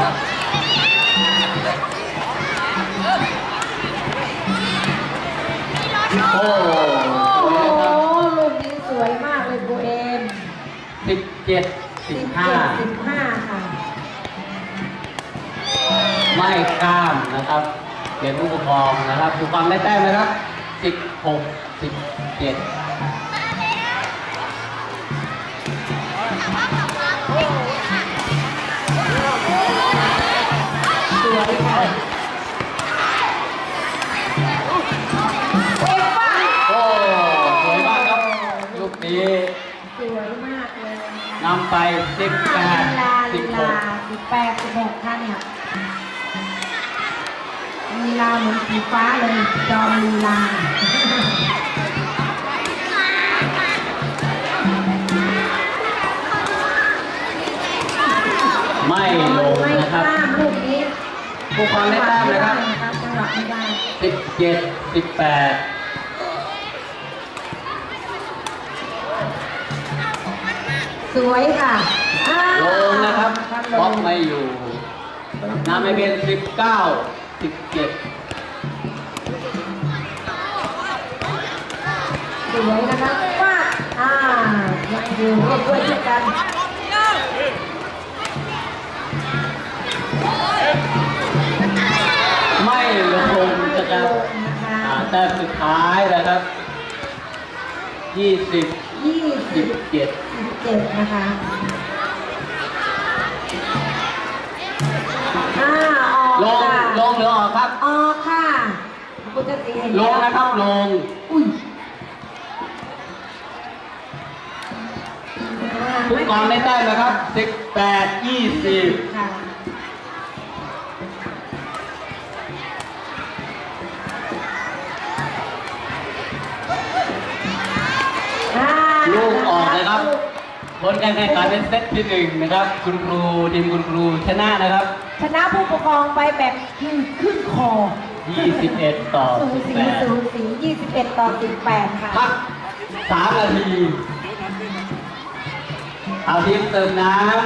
โอ้โลูกนี้สวยมากเลยโบเอมสิบเจ็ดสิบห้าค่ะ ไม่ข้ามนะครับเปลี่ยนผู้ปกครองนะครับดูความได้แต้มไหมครับสิบหกสิบเจ็ด นี้สวยมากเลยนำไปสิบแปดลีลาสิลีบหลากสิบแปดสิบหกค่ะเนี่ยลีลาเหมือนสีฟ้าเลยจอมลีลาไม่ลงไม่นะครับข้ามลูกนี้ผู้ปกครองได้แต้มนะครับจังหวะไม่ได้สิบเจ็ดสิบแปด วยค่ะอ่าลงนะครับครับบล็อกลงไม่อยู่นำไปเป็นสิบเก้าสิบเจ็ดสวยนะคะฟาดอ่ายังอยู่ร่วมด้วยช่วยกันไม่ลงนะครับลงนะคะอ่าแต้มสุดท้ายนะครับยี่สิบยี่สิสิบ บเจ็ดเจ็ดนะคะอ่าออกลงค่ะลงหรือออกครับ ออกค่ะคุณจะสีเห็นลงนะครับลง อุ้ยทุกกองได้แต้มนะครับสิบแปดยี่สิบค่ะอ่าลูกออกนะครับ ผลการแข่งขันเป็นเซตที่หนึ่งนะครับ คุณครูทีมคุณครูชนะนะครับ ชนะผู้ปกครองไปแบบขึ้นขึ้นคอ21 ต่อ สูสีสูสี21 ต่อ 18 ค่ะ18พัก3นาที เอาทีมเติมน้ำ